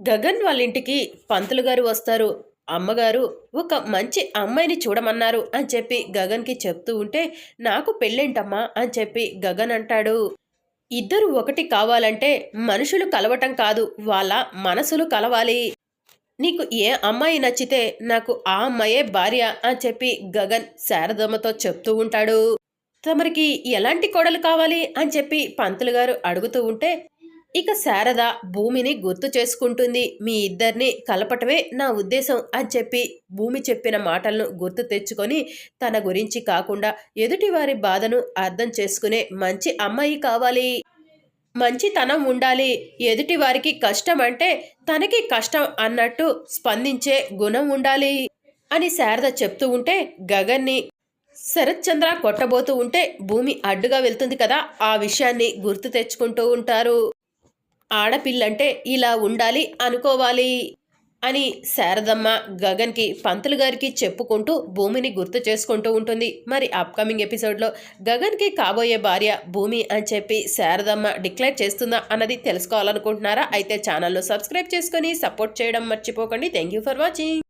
గగన్ వాళ్ళ ఇంటికి పంతులు గారు వస్తారు. అమ్మగారు ఒక మంచి అమ్మాయిని చూడమన్నారు అని చెప్పి గగన్కి చెప్తూ ఉంటే నాకు పెళ్ళేంటమ్మా? అని చెప్పి గగన్ అంటాడు. ఇద్దరు ఒకటి కావాలంటే మనుషులు కలవటం కాదు వాళ్ళ మనసులు కలవాలి. నీకు ఏ అమ్మాయి నచ్చితే నాకు ఆ అమ్మాయే భార్య అని చెప్పి గగన్ శారదమ్మతో చెప్తూ ఉంటాడు. తమరికి ఎలాంటి కోడలు కావాలి? అని చెప్పి పంతులు గారు అడుగుతూ ఉంటే ఇక శారద భూమిని గుర్తు చేసుకుంటుంది. మీ ఇద్దరిని కలపటమే నా ఉద్దేశం అని చెప్పి భూమి చెప్పిన మాటలను గుర్తు తెచ్చుకొని తన గురించి కాకుండా ఎదుటి వారి బాధను అర్థం చేసుకునే మంచి అమ్మాయి కావాలి. మంచితనం ఉండాలి. ఎదుటి వారికి కష్టం అంటే తనకి కష్టం అన్నట్టు స్పందించే గుణం ఉండాలి అని శారద చెప్తూ ఉంటే గగన్ని శరత్చంద్ర కొట్టబోతూ ఉంటే భూమి అడ్డుగా వెళ్తుంది కదా. ఆ విషయాన్ని గుర్తు తెచ్చుకుంటూ ఉంటారు. ఆడపిల్లంటే ఇలా ఉండాలి అనుకోవాలి అని శారదమ్మ గగన్కి పంతులు గారికి చెప్పుకుంటూ భూమిని గుర్తు చేసుకుంటూ ఉంటుంది. మరి అప్కమింగ్ ఎపిసోడ్లో గగన్కి కాబోయే భార్య భూమి అని చెప్పి శారదమ్మ డిక్లేర్ చేస్తుందా అన్నది తెలుసుకోవాలనుకుంటున్నారా? అయితే ఛానల్ను సబ్స్క్రైబ్ చేసుకొని సపోర్ట్ చేయడం మర్చిపోకండి. Thank you for watching